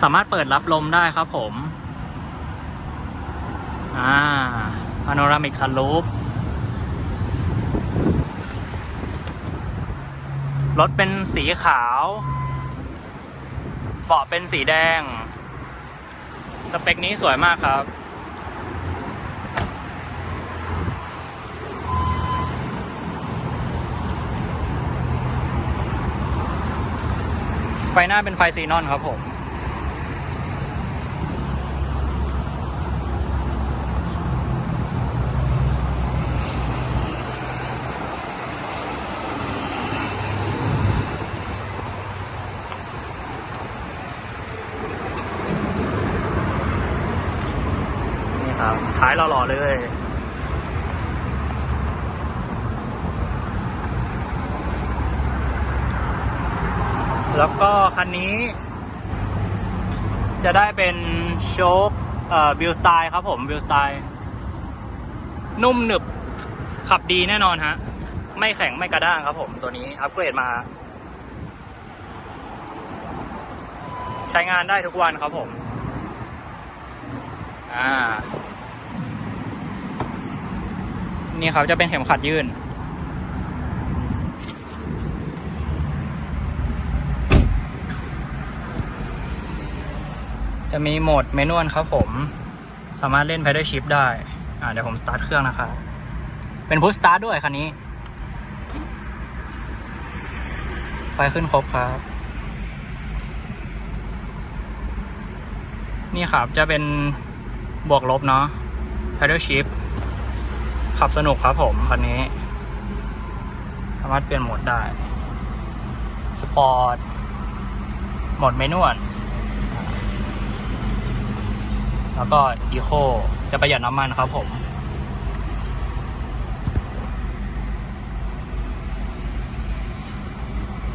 สามารถเปิดรับลมได้ครับผม อ่าพาโนรามิกซันรูฟรถเป็นสีขาว เบาะเป็นสีแดง สเปคนี้สวยมากครับ ไฟหน้าเป็นไฟซีนอนครับผม ท้ายหล่อๆเลย แล้วก็คันนี้ จะได้เป็นโชคเอ่อบิลสไตล์ครับผมบิลสไตล์นุ่มหนึบ ขับดีแน่นอนฮะ ไม่แข็งไม่กระด้างครับผมตัวนี้อัปเกรดมา ใช้งานได้ทุกวันครับผม อ่า นี่ครับจะเป็นเข็มขัดยื่น จะมีโหมดเมนวลครับผม สามารถเล่น pedal shift ได้ อ่าเดี๋ยวผมสตาร์ทเครื่องนะครับ เป็นพุชสตาร์ทด้วยคันนี้ ไฟขึ้นครบครับ นี่ครับจะเป็นบวกลบเนาะ pedal shift ขับสนุกครับผมคันนี้ สามารถเปลี่ยนโหมดได้ สปอร์ต โหมดเมนวลแล้วก็อีโคจะประหยัดน้ำมันครับผม